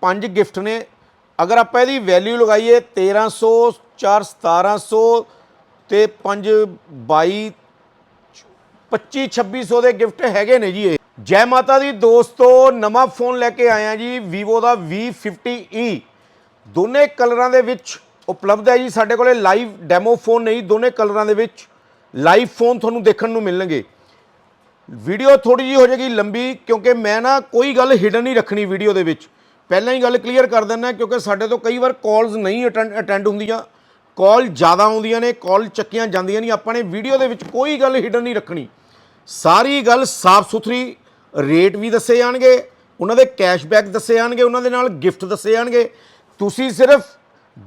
ਪੰਜ ਗਿਫਟ ਨੇ। ਅਗਰ ਆਪਾਂ ਇਹਦੀ ਵੈਲਿਊ ਲਗਾਈਏ 1300 4 1700 ਤੇ 5 22 25 2600 ਦੇ ਗਿਫਟ ਹੈਗੇ ਨੇ ਜੀ ਇਹ। ਜੈ ਮਾਤਾ ਦੀ ਦੋਸਤੋ, ਨਵਾਂ ਫੋਨ ਲੈ ਕੇ ਆਇਆ ਜੀ, Vivo ਦਾ V50e ਦੋਨੇ ਕਲਰਾਂ ਦੇ ਵਿੱਚ ਉਪਲਬਧ ਹੈ ਜੀ, ਸਾਡੇ ਕੋਲੇ ਲਾਈਵ ਡੈਮੋ ਫੋਨ ਨਹੀਂ ਦੋਨੇ ਕਲਰਾਂ ਦੇ ਵਿੱਚ ਲਾਈਵ ਫੋਨ ਤੁਹਾਨੂੰ ਦੇਖਣ ਨੂੰ ਮਿਲਣਗੇ। ਵੀਡੀਓ ਥੋੜੀ ਜੀ ਹੋ ਜਾਏਗੀ ਲੰਬੀ, ਕਿਉਂਕਿ ਮੈਂ ਨਾ ਕੋਈ ਗੱਲ ਹਿਡਨ ਨਹੀਂ ਰੱਖਣੀ ਵੀਡੀਓ ਦੇ ਵਿੱਚ। ਪਹਿਲਾਂ ਹੀ ਗੱਲ ਕਲੀਅਰ ਕਰ ਦਿੰਦਾ, ਕਿਉਂਕਿ ਸਾਡੇ ਤੋਂ ਕਈ ਵਾਰ ਕਾਲਸ ਨਹੀਂ ਅਟੈਂਡ ਹੁੰਦੀਆਂ। ਕਾਲ ਜ਼ਿਆਦਾ ਆਉਂਦੀਆਂ ਨੇ ਕਾਲ ਚੱਕੀਆਂ ਜਾਂਦੀਆਂ ਨਹੀਂ ਆਪਾਂ ਨੇ ਵੀਡੀਓ ਦੇ ਵਿੱਚ ਕੋਈ ਗੱਲ ਹਿਡਨ ਨਹੀਂ ਰੱਖਣੀ। ਸਾਰੀ ਗੱਲ ਸਾਫ਼ ਸੁਥਰੀ ਰੇਟ ਵੀ ਦੱਸੇ ਜਾਣਗੇ, ਉਹਨਾਂ ਦੇ ਕੈਸ਼ਬੈਕ ਦੱਸੇ ਜਾਣਗੇ, ਉਹਨਾਂ ਦੇ ਨਾਲ ਗਿਫਟ ਦੱਸੇ ਜਾਣਗੇ। ਤੁਸੀਂ ਸਿਰਫ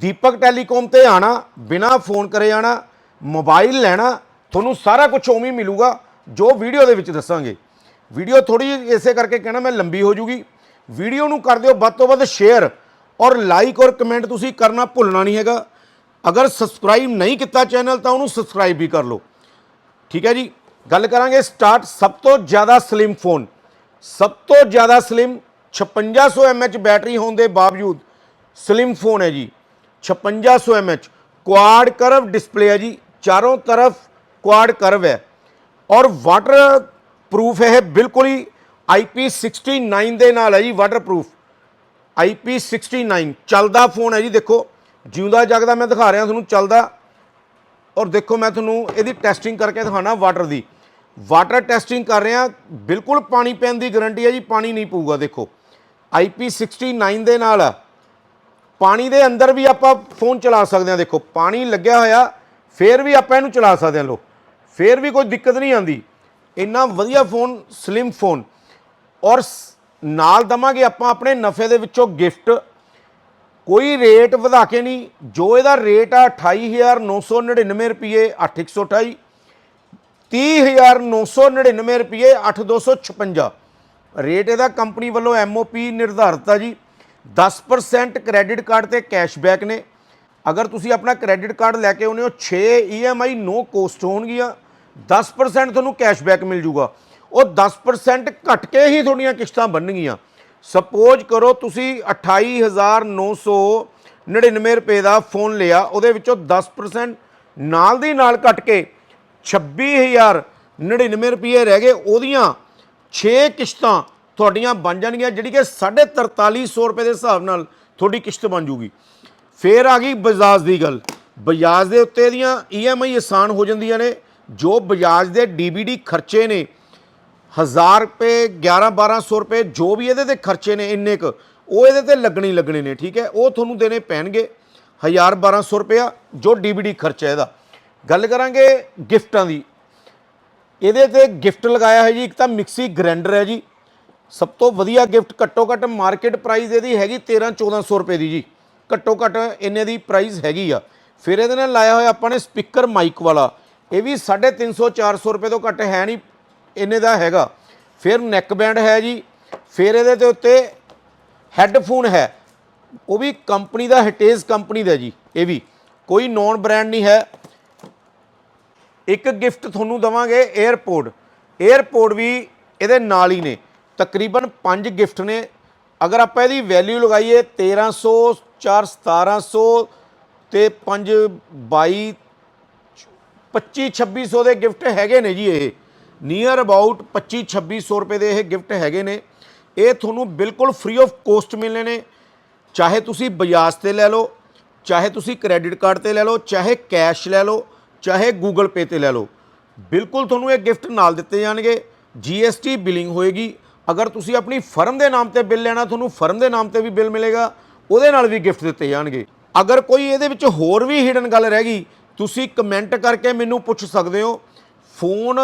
ਦੀਪਕ ਟੈਲੀਕਾਮ ਤੇ ਆਣਾ, ਬਿਨਾ ਫੋਨ ਕਰੇ ਜਾਣਾ ਮੋਬਾਈਲ ਲੈਣਾ, ਤੁਹਾਨੂੰ ਸਾਰਾ ਕੁਝ ਉਵੇਂ ਹੀ ਮਿਲੂਗਾ, ਜੋ ਵੀਡੀਓ ਦੇ ਵਿੱਚ ਦੱਸਾਂਗੇ। ਵੀਡੀਓ ਥੋੜੀ ਇਸੇ ਕਰਕੇ ਕਹਿਣਾ, ਮੈਂ ਲੰਬੀ ਹੋ ਜੂਗੀ। ਵੀਡੀਓ ਨੂੰ ਕਰ ਦਿਓ ਵੱਧ ਤੋਂ ਵੱਧ ਸ਼ੇਅਰ ਔਰ ਲਾਈਕ ਔਰ ਕਮੈਂਟ ਤੁਸੀਂ ਕਰਨਾ ਭੁੱਲਣਾ ਨਹੀਂ ਹੈਗਾ। ਅਗਰ ਸਬਸਕ੍ਰਾਈਬ ਨਹੀਂ ਕੀਤਾ ਚੈਨਲ ਤਾਂ ਉਹਨੂੰ ਸਬਸਕ੍ਰਾਈਬ ਵੀ ਕਰ ਲਓ। ਠੀਕ ਹੈ ਜੀ? ਗੱਲ ਕਰਾਂਗੇ ਸਟਾਰਟ ਸਭ ਤੋਂ ਜ਼ਿਆਦਾ ਸਲਿਮ ਫੋਨ ਸਭ ਤੋਂ ਜ਼ਿਆਦਾ ਸਲਿਮ 5600 mAh ਬੈਟਰੀ ਹੋਣ ਦੇ ਬਾਵਜੂਦ ਸਲਿਮ ਫੋਨ ਹੈ ਜੀ। 5600 mAh ਕੁਆਡ ਕਰਵ ਡਿਸਪਲੇ ਹੈ ਜੀ। ਚਾਰੋਂ ਤਰਫ ਕੁਆਡ ਕਰਵ ਹੈ। ਔਰ ਵਾਟਰ ਪ੍ਰੂਫ ਹੈ ਬਿਲਕੁਲ ਹੀ IP69 ਦੇ ਨਾਲ ਹੈ ਜੀ ਵਾਟਰ ਪ੍ਰੂਫ IP69 ਚੱਲਦਾ ਫੋਨ ਹੈ ਜੀ, ਦੇਖੋ। ਜਿਉਂਦਾ ਜਾਗਦਾ ਮੈਂ ਦਿਖਾ ਰਿਹਾ ਤੁਹਾਨੂੰ, ਚੱਲਦਾ। ਔਰ ਦੇਖੋ ਮੈਂ ਤੁਹਾਨੂੰ ਇਹਦੀ ਟੈਸਟਿੰਗ ਕਰਕੇ ਦਿਖਾਣਾ ਵਾਟਰ ਦੀ। ਵਾਟਰ ਟੈਸਟਿੰਗ ਕਰ ਰਿਹਾ, ਬਿਲਕੁਲ ਪਾਣੀ ਪੈਣ ਦੀ ਗਾਰੰਟੀ ਹੈ ਜੀ, ਪਾਣੀ ਨਹੀਂ ਪਊਗਾ, ਦੇਖੋ। IP69 ਦੇ ਨਾਲ, ਪਾਣੀ ਦੇ ਅੰਦਰ ਵੀ ਆਪਾਂ ਫੋਨ ਚਲਾ ਸਕਦੇ ਹਾਂ, ਦੇਖੋ। ਪਾਣੀ ਲੱਗਿਆ ਹੋਇਆ, ਫੇਰ ਵੀ ਆਪਾਂ ਇਹਨੂੰ ਚਲਾ ਸਕਦੇ ਹਾਂ ਲੋ ਫੇਰ ਵੀ ਕੋਈ ਦਿੱਕਤ ਨਹੀਂ ਆਂਦੀ ਇੰਨਾ ਵਧੀਆ ਫੋਨ ਸਲਿਮ ਫੋਨ ਔਰ ਸ- ਨਾਲ ਦਵਾਂਗੇ ਆਪਾਂ ਆਪਣੇ ਨਫੇ ਦੇ ਵਿੱਚੋਂ ਗਿਫਟ। ਕੋਈ ਰੇਟ ਵਧਾ ਕੇ ਨਹੀਂ। ਜੋ ਇਹਦਾ ਰੇਟ ਆ 28999 ਰੁਪਏ 8128 30999 ਰੁਪਏ 8256 ਰੇਟ ਇਹਦਾ ਕੰਪਨੀ ਵੱਲੋਂ ਐਮਓਪੀ ਨਿਰਧਾਰਤ ਆ ਜੀ। 10% ਕ੍ਰੈਡਿਟ ਕਾਰਡ ਤੇ ਕੈਸ਼ਬੈਕ ਨੇ। ਅਗਰ ਤੁਸੀਂ ਆਪਣਾ ਕ੍ਰੈਡਿਟ ਕਾਰਡ ਲੈ ਕੇ ਆਉਨੇ ਹੋ 6 EMI ਨੋ ਕੋਸਟ ਹੋਣਗੀਆਂ। 10% ਤੁਹਾਨੂੰ ਕੈਸ਼ਬੈਕ ਮਿਲ ਜੂਗਾ। ਉਹ 10% ਘਟ ਕੇ ਹੀ ਤੁਹਾਡੀਆਂ ਕਿਸ਼ਤਾਂ ਬਣਨਗੀਆਂ। ਸਪੋਜ਼ ਕਰੋ ਤੁਸੀਂ 28999 ਰੁਪਏ ਦਾ ਫੋਨ ਲਿਆ, ਉਹਦੇ ਵਿੱਚੋਂ 10% ਨਾਲ ਦੀ ਨਾਲ ਘਟ ਕੇ 26099 ਰੁਪਏ ਰਹਿ ਗਏ, ਉਹਦੀਆਂ 6 ਕਿਸ਼ਤਾਂ ਤੁਹਾਡੀਆਂ ਬਣ ਜਾਣਗੀਆਂ, ਜਿਹੜੀ ਕਿ 4350 ਰੁਪਏ ਦੇ ਹਿਸਾਬ ਨਾਲ ਤੁਹਾਡੀ ਕਿਸ਼ਤ ਬਣ ਜੂਗੀ। ਫੇਰ ਆ ਗਈ ਬਜਾਜ ਦੀ ਗੱਲ। ਬਜਾਜ ਦੇ ਉੱਤੇ ਇਹਦੀਆਂ EMI ਆਸਾਨ ਹੋ ਜਾਂਦੀਆਂ ਨੇ, ਜੋ ਬਜਾਜ ਦੇ DBD ਖਰਚੇ ਨੇ 1000 ਰੁਪਏ 11 1200 ਰੁਪਏ, ਜੋ ਵੀ ਇਹਦੇ ਤੇ ਖਰਚੇ ਨੇ ਇੰਨੇ ਕ, ਉਹ ਇਹਦੇ ਤੇ ਲੱਗਣੀ ਲੱਗਣੇ ਨੇ, ਠੀਕ ਹੈ? ਉਹ ਤੁਹਾਨੂੰ ਦੇਣੇ ਪੈਣਗੇ 1000 1200 ਰੁਪਇਆ, ਜੋ DBD ਖਰਚਾ ਇਹਦਾ। ਗੱਲ ਕਰਾਂਗੇ ਗਿਫਟਾਂ ਦੀ। ਇਹਦੇ ਤੇ ਗਿਫਟ ਲਗਾਇਆ ਹੈ ਜੀ, ਇੱਕ ਤਾਂ ਮਿਕਸੀ ਗ੍ਰਾਈਂਡਰ ਹੈ ਜੀ। ਸਭ ਤੋਂ ਵਧੀਆ ਗਿਫਟ ਘੱਟੋ ਘੱਟ ਮਾਰਕੀਟ ਪ੍ਰਾਈਸ ਇਹਦੀ ਹੈਗੀ 13 1400 ਰੁਪਏ ਦੀ ਜੀ। ਘੱਟੋ ਘੱਟ ਇੰਨੇ ਦੀ ਪ੍ਰਾਈਸ ਹੈਗੀ ਆ। ਫਿਰ ਇਹਦੇ ਨਾਲ ਲਾਇਆ ਹੋਇਆ ਆਪਾਂ ਨੇ ਸਪੀਕਰ ਮਾਈਕ ਵਾਲਾ। ਇਹ ਵੀ 350 400 ਰੁਪਏ ਤੋਂ ਘੱਟ ਹੈ ਨਹੀਂ ਇਹਨੇ ਦਾ ਹੈਗਾ। ਫਿਰ ਨੈਕ ਬੈਂਡ ਹੈ ਜੀ। ਫਿਰ ਇਹਦੇ ਤੇ ਉੱਤੇ ਹੈੱਡਫੋਨ ਹੈ। ਉਹ ਵੀ ਕੰਪਨੀ ਦਾ ਹਿਟੇਜ ਕੰਪਨੀ ਦਾ ਜੀ, ਇਹ ਵੀ। ਕੋਈ ਨੌਨ ਬ੍ਰਾਂਡ ਨਹੀਂ ਹੈ। ਇੱਕ ਗਿਫਟ ਤੁਹਾਨੂੰ ਦਵਾਂਗੇ 에어ਪੋਰਟ 에어ਪੋਰਟ ਵੀ ਇਹਦੇ ਨਾਲ ਹੀ ਨੇ। ਤਕਰੀਬਨ 5 ਗਿਫਟ ਨੇ। ਅਗਰ ਆਪਾਂ ਇਹਦੀ ਵੈਲਿਊ ਲਗਾਈਏ 1300 4 1700 ਤੇ 5 22 25 2600 ਦੇ ਗਿਫਟ ਹੈਗੇ ਨੇ ਜੀ ਇਹ। ਨੀਅਰ ਅਬਾਊਟ 25 2600 ਰੁਪਏ ਦੇ ਇਹ ਗਿਫਟ ਹੈਗੇ ਨੇ। ਇਹ ਤੁਹਾਨੂੰ ਬਿਲਕੁਲ ਫ੍ਰੀ ਆਫ ਕੋਸਟ ਮਿਲਨੇ ਨੇ। ਚਾਹੇ ਤੁਸੀਂ ਬਜਾਜ ਤੇ ਲੈ ਲਓ, ਚਾਹੇ ਤੁਸੀਂ ਕ੍ਰੈਡਿਟ ਕਾਰਡ ਤੇ ਲੈ ਲਓ, ਚਾਹੇ ਕੈਸ਼ ਲੈ ਲਓ, ਚਾਹੇ ਗੂਗਲ ਪੇ ਤੇ ਲੈ ਲਓ। ਬਿਲਕੁਲ ਤੁਹਾਨੂੰ ਇਹ ਗਿਫਟ ਨਾਲ ਦਿੱਤੇ ਜਾਣਗੇ। GST ਬਿਲਿੰਗ ਹੋਏਗੀ। ਅਗਰ ਤੁਸੀਂ ਆਪਣੀ ਫਰਮ ਦੇ ਨਾਮ ਤੇ ਬਿੱਲ ਲੈਣਾ, ਤੁਹਾਨੂੰ ਫਰਮ ਦੇ ਨਾਮ ਤੇ ਵੀ ਬਿੱਲ ਮਿਲੇਗਾ। ਉਹਦੇ ਨਾਲ ਵੀ ਗਿਫਟ ਦਿੱਤੇ ਜਾਣਗੇ। ਅਗਰ ਕੋਈ ਇਹਦੇ ਵਿੱਚ ਹੋਰ ਵੀ ਹਿਡਨ ਗੱਲ ਰਹਿ ਗਈ, ਤੁਸੀਂ ਕਮੈਂਟ ਕਰਕੇ ਮੈਨੂੰ ਪੁੱਛ ਸਕਦੇ ਹੋ। ਫੋਨ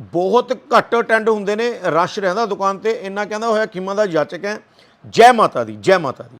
ਬਹੁਤ ਘੱਟ ਅਟੈਂਡ ਹੁੰਦੇ ਨੇ ਰਸ਼ ਰਹਿੰਦਾ ਦੁਕਾਨ ਤੇ, ਇੰਨਾ ਕਹਿੰਦਾ ਹੋਇਆ ਖਿਮਾ ਦਾ ਜਾਚਕ ਹੈ। ਜੈ ਮਾਤਾ ਦੀ, ਜੈ ਮਾਤਾ ਦੀ।